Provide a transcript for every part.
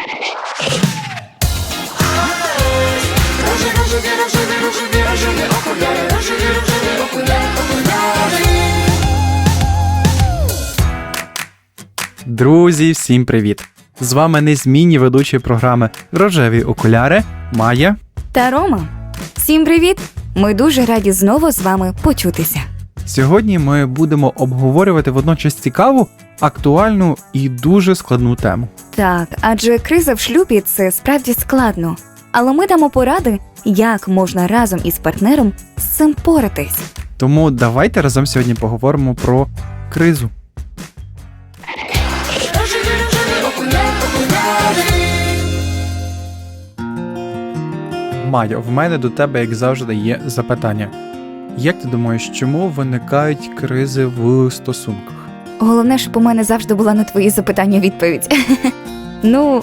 Рожеві, рожеві, рожеві, рожеві, рожеві окуляри, рожеві, рожеві окуляри, окуляри. Друзі, всім привіт! З вами незмінні ведучі програми Рожеві окуляри Майя. та Рома. Всім привіт! Ми дуже раді знову з вами почутися. Сьогодні ми будемо обговорювати водночас цікаву, актуальну і дуже складну тему. Так, адже криза в шлюбі це справді складно. Але ми дамо поради, як можна разом із партнером з цим поратись. Тому давайте разом сьогодні поговоримо про кризу. Майя, в мене до тебе, як завжди, є запитання. Як ти думаєш, чому виникають кризи в стосунках? Головне, щоб у мене завжди була на твої запитання відповідь. ну,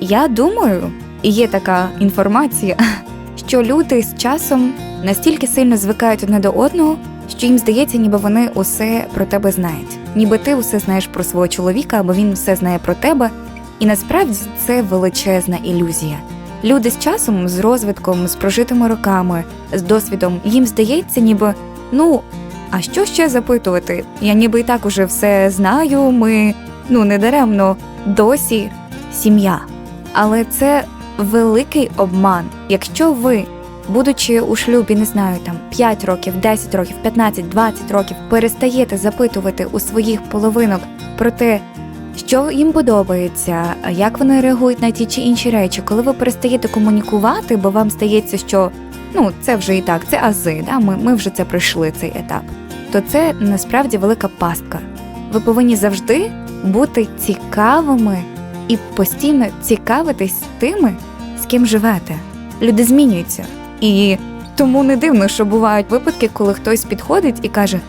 я думаю, і є така інформація, що люди з часом настільки сильно звикають одне до одного, що їм здається, ніби вони усе про тебе знають. Ніби ти усе знаєш про свого чоловіка, або він все знає про тебе. І насправді це величезна ілюзія. Люди з часом, з розвитком, з прожитими роками, з досвідом, їм здається, ніби ну а що ще запитувати? Я ніби і так уже все знаю. Ми ну не даремно досі сім'я. Але це великий обман. Якщо ви, будучи у шлюбі, не знаю, там 5 років, 10 років, 15, 20 років, перестаєте запитувати у своїх половинок про те, що їм подобається, як вони реагують на ті чи інші речі, коли ви перестаєте комунікувати, бо вам здається, що ну це вже і так, це ази, да? ми, ми вже це пройшли цей етап то це насправді велика пастка. Ви повинні завжди бути цікавими і постійно цікавитись тими, з ким живете. Люди змінюються. І тому не дивно, що бувають випадки, коли хтось підходить і каже: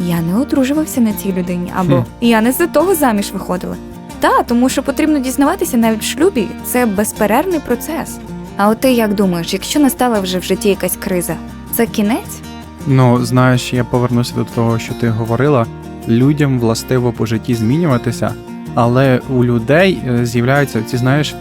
Я не одружувався на цій людині, або Я не за того заміж виходила. Та, тому що потрібно дізнаватися навіть в шлюбі, це безперервний процес. А от ти як думаєш, якщо настала вже в житті якась криза, це кінець? Ну, знаєш, я повернуся до того, що ти говорила. Людям властиво по житті змінюватися, але у людей е, з'являються ці, знаєш,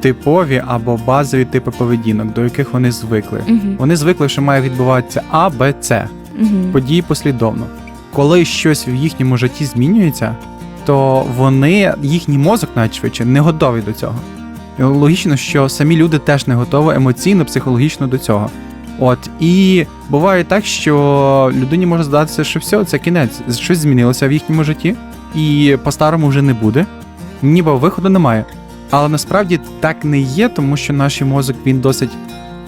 типові або базові типи поведінок, до яких вони звикли. Угу. Вони звикли, що має відбуватися А, Б, С, Угу. події послідовно. Коли щось в їхньому житті змінюється, то вони, їхній мозок навіть швидше, не готові до цього. І логічно, що самі люди теж не готові емоційно, психологічно до цього. От і буває так, що людині може здатися, що все, це кінець, щось змінилося в їхньому житті, і по-старому вже не буде, ніби виходу немає. Але насправді так не є, тому що наш мозок він досить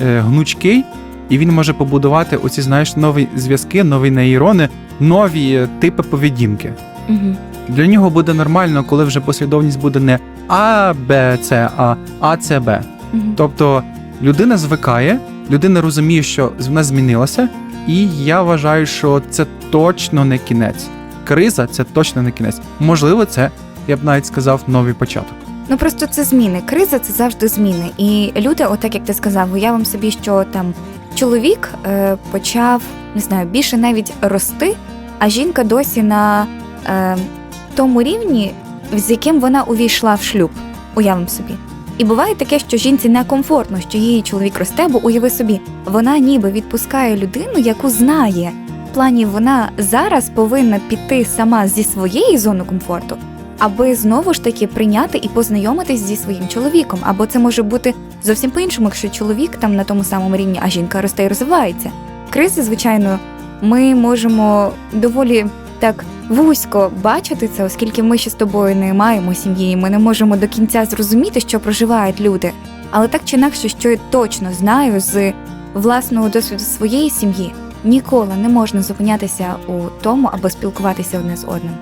е, гнучкий, і він може побудувати оці, знаєш, нові зв'язки, нові нейрони, нові е, типи поведінки. Угу. Для нього буде нормально, коли вже послідовність буде не А, Б, С, а А, С, Б. Угу. Тобто людина звикає, людина розуміє, що вона змінилася, і я вважаю, що це точно не кінець. Криза це точно не кінець. Можливо, це я б навіть сказав новий початок. Ну просто це зміни. Криза це завжди зміни. І люди, отак як ти сказав, уявимо собі, що там чоловік е, почав не знаю, більше навіть рости, а жінка досі на е, тому рівні, з яким вона увійшла в шлюб. Уявимо собі. І буває таке, що жінці некомфортно, що її чоловік росте, бо уяви собі, вона ніби відпускає людину, яку знає. Плані вона зараз повинна піти сама зі своєї зони комфорту, аби знову ж таки прийняти і познайомитись зі своїм чоловіком. Або це може бути зовсім по-іншому, якщо чоловік там на тому самому рівні, а жінка росте і розвивається. Кризи, звичайно, ми можемо доволі так вузько бачити це, оскільки ми ще з тобою не маємо сім'ї, ми не можемо до кінця зрозуміти, що проживають люди. Але так чи інакше, що я точно знаю з власного досвіду своєї сім'ї, ніколи не можна зупинятися у тому, аби спілкуватися одне з одним.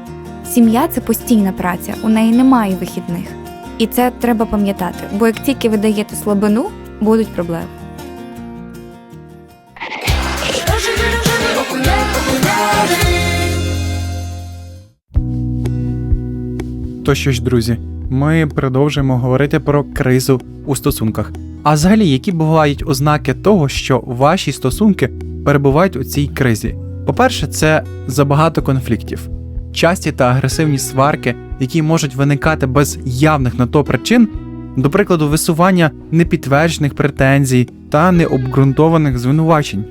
Сім'я це постійна праця, у неї немає вихідних. І це треба пам'ятати, бо як тільки ви даєте слабину, будуть проблеми. То що ж, друзі, ми продовжуємо говорити про кризу у стосунках. А взагалі, які бувають ознаки того, що ваші стосунки перебувають у цій кризі? По-перше, це забагато конфліктів, часті та агресивні сварки, які можуть виникати без явних на то причин, До прикладу, висування непідтверджених претензій та необґрунтованих звинувачень.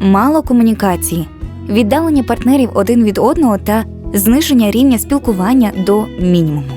Мало комунікації, віддалення партнерів один від одного та зниження рівня спілкування до мінімуму.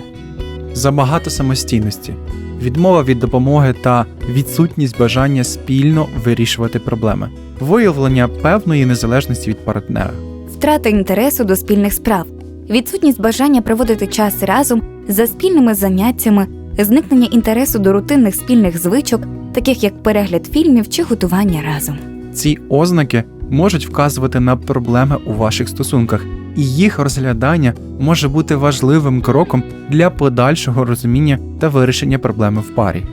Забагато самостійності, відмова від допомоги та відсутність бажання спільно вирішувати проблеми, виявлення певної незалежності від партнера. втрата інтересу до спільних справ, відсутність бажання проводити час разом за спільними заняттями, зникнення інтересу до рутинних спільних звичок, таких як перегляд фільмів чи готування разом. Ці ознаки можуть вказувати на проблеми у ваших стосунках, і їх розглядання може бути важливим кроком для подальшого розуміння та вирішення проблеми в парі.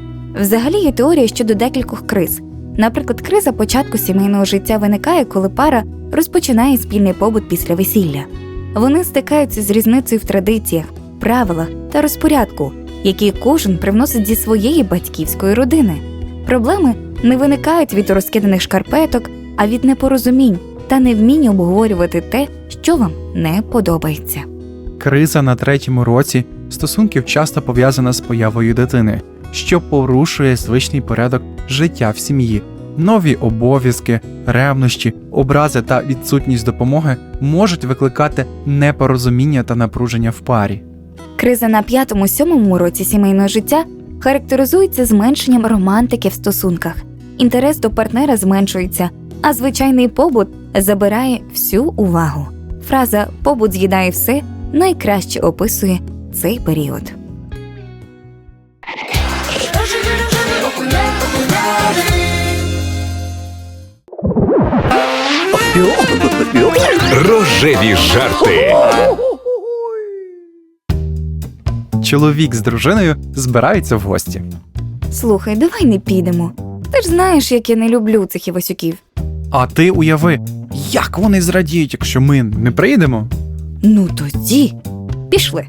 Взагалі є теорія щодо декількох криз. Наприклад, криза початку сімейного життя виникає, коли пара розпочинає спільний побут після весілля. Вони стикаються з різницею в традиціях, правилах та розпорядку, які кожен привносить зі своєї батьківської родини. Проблеми не виникають від розкиданих шкарпеток, а від непорозумінь та невміння обговорювати те, що вам не подобається. Криза на третьому році стосунків часто пов'язана з появою дитини, що порушує звичний порядок життя в сім'ї. Нові обов'язки, ревнощі, образи та відсутність допомоги можуть викликати непорозуміння та напруження в парі. Криза на п'ятому-сьомому році сімейного життя характеризується зменшенням романтики в стосунках. Інтерес до партнера зменшується, а звичайний побут забирає всю увагу. Фраза побут з'їдає все найкраще описує цей період. Рожеві жарти. Чоловік з дружиною збираються в гості. Слухай, давай не підемо. Ти ж знаєш, як я не люблю цих Івасюків. А ти уяви, як вони зрадіють, якщо ми не прийдемо? Ну тоді пішли.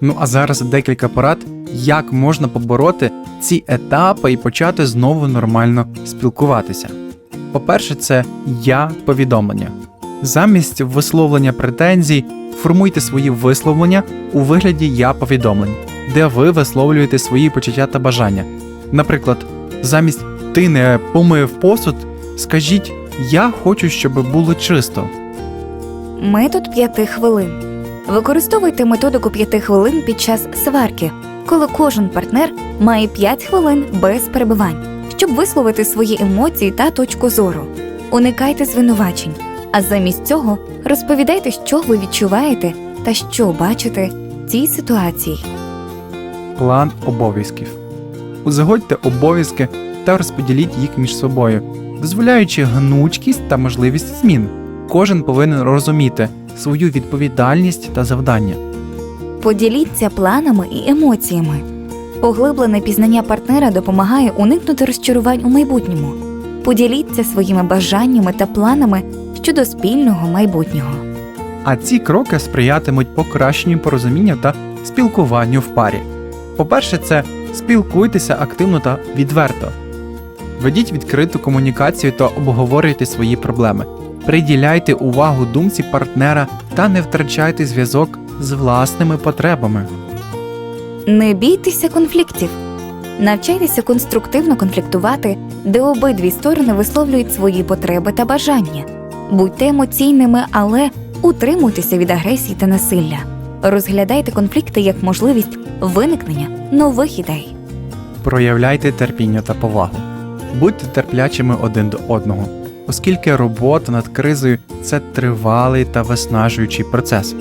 Ну а зараз декілька порад, як можна побороти ці етапи і почати знову нормально спілкуватися. По-перше, це я повідомлення. Замість висловлення претензій формуйте свої висловлення у вигляді я повідомлень, де ви висловлюєте свої почуття та бажання. Наприклад, замість ти не помив посуд, скажіть Я хочу, щоб було чисто. Метод п'яти хвилин. Використовуйте методику п'яти хвилин під час сварки, коли кожен партнер має 5 хвилин без перебивань, щоб висловити свої емоції та точку зору. Уникайте звинувачень, а замість цього розповідайте, що ви відчуваєте та що бачите в цій ситуації. План обов'язків. Узгодьте обов'язки та розподіліть їх між собою, дозволяючи гнучкість та можливість змін. Кожен повинен розуміти свою відповідальність та завдання. Поділіться планами і емоціями. Поглиблене пізнання партнера допомагає уникнути розчарувань у майбутньому. Поділіться своїми бажаннями та планами щодо спільного майбутнього. А ці кроки сприятимуть покращенню порозуміння та спілкуванню в парі. По-перше, це спілкуйтеся активно та відверто. Ведіть відкриту комунікацію та обговорюйте свої проблеми. Приділяйте увагу думці партнера та не втрачайте зв'язок з власними потребами. Не бійтеся конфліктів. Навчайтеся конструктивно конфліктувати, де обидві сторони висловлюють свої потреби та бажання. Будьте емоційними, але утримуйтеся від агресії та насилля. Розглядайте конфлікти як можливість виникнення нових ідей. Проявляйте терпіння та повагу. Будьте терплячими один до одного, оскільки робота над кризою це тривалий та виснажуючий процес.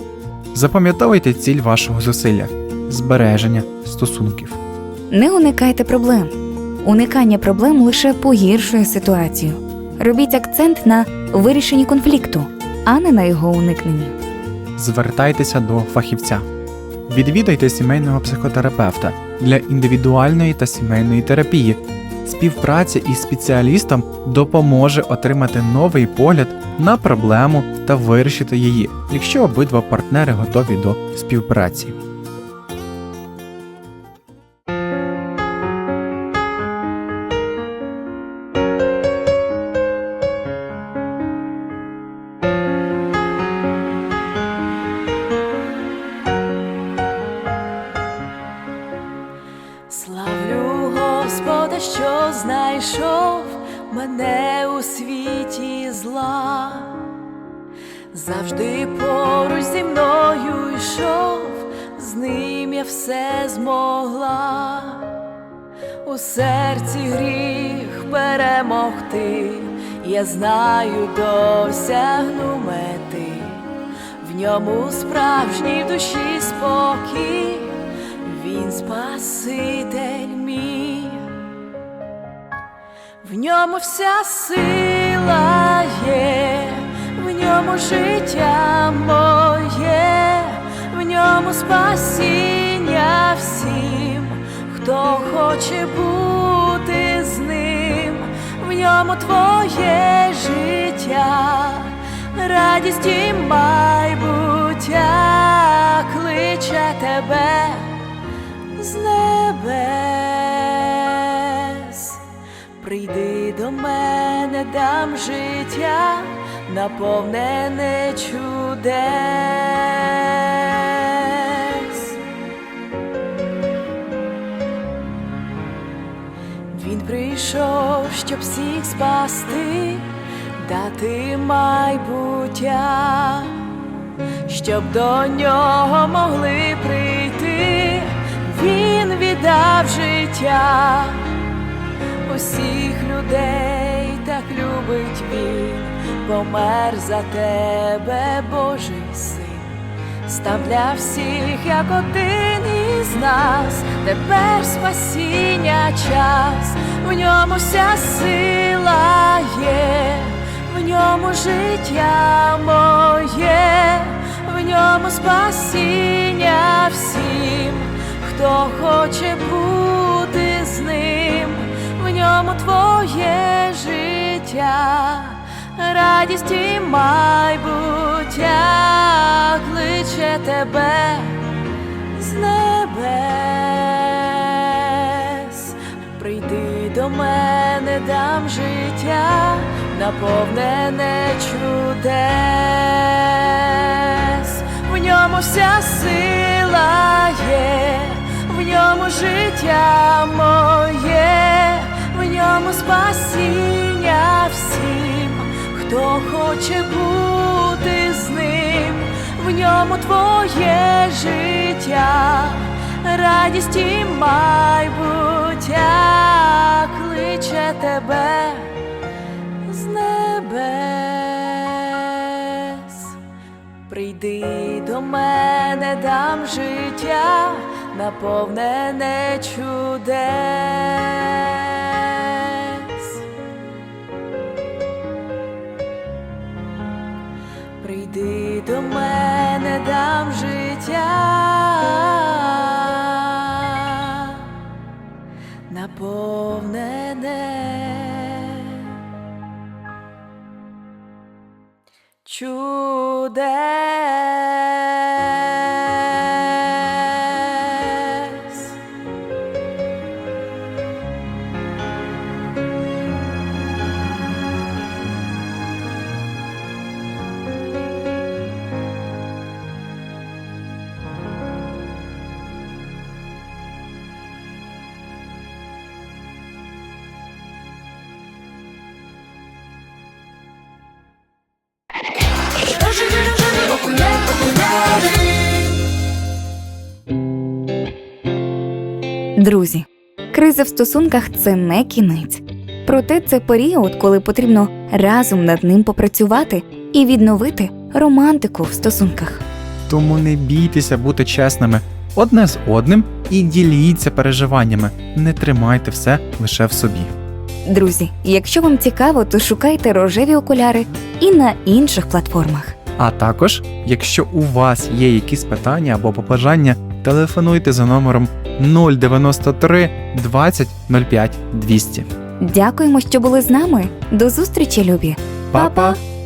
Запам'ятовуйте ціль вашого зусилля збереження стосунків. Не уникайте проблем. Уникання проблем лише погіршує ситуацію. Робіть акцент на вирішенні конфлікту, а не на його уникненні. Звертайтеся до фахівця. Відвідайте сімейного психотерапевта для індивідуальної та сімейної терапії. Співпраця із спеціалістом допоможе отримати новий погляд на проблему та вирішити її, якщо обидва партнери готові до співпраці. Завжди поруч зі мною йшов, з ним я все змогла, у серці гріх перемогти, я знаю, досягну мети, в ньому справжній душі спокій, він спаситель мій. В ньому вся сила є, ньому життя моє, в ньому спасіння всім, хто хоче бути з ним, в ньому твоє життя, радість і майбуття кличе тебе з небес. Прийди до мене, дам життя, наповнене чудес. Він прийшов, щоб всіх спасти, дати майбуття, щоб до нього могли прийти, він віддав життя усіх людей так любить він, помер за тебе, Божий син, став для всіх, як один із нас, тепер спасіння час, в ньому вся сила є, в ньому життя моє, в ньому спасіння всім, хто хоче бути з ним? В ньому твоє життя, радість і майбуття кличе тебе з небес. Прийди до мене, дам життя, наповнене чудес, в ньому вся сила є, в ньому життя моє, в ньому спасіння хто хоче бути з ним, в ньому твоє життя, радість і майбуття кличе тебе з небес. Прийди до мене, дам життя, наповнене чудес. Життя, наповнене чудес. Друзі, криза в стосунках це не кінець. Проте це період, коли потрібно разом над ним попрацювати і відновити романтику в стосунках. Тому не бійтеся бути чесними одне з одним і діліться переживаннями. Не тримайте все лише в собі. Друзі, якщо вам цікаво, то шукайте рожеві окуляри і на інших платформах. А також, якщо у вас є якісь питання або побажання, телефонуйте за номером 093 20 05 200. Дякуємо, що були з нами. До зустрічі, любі! Па-па! Па-па!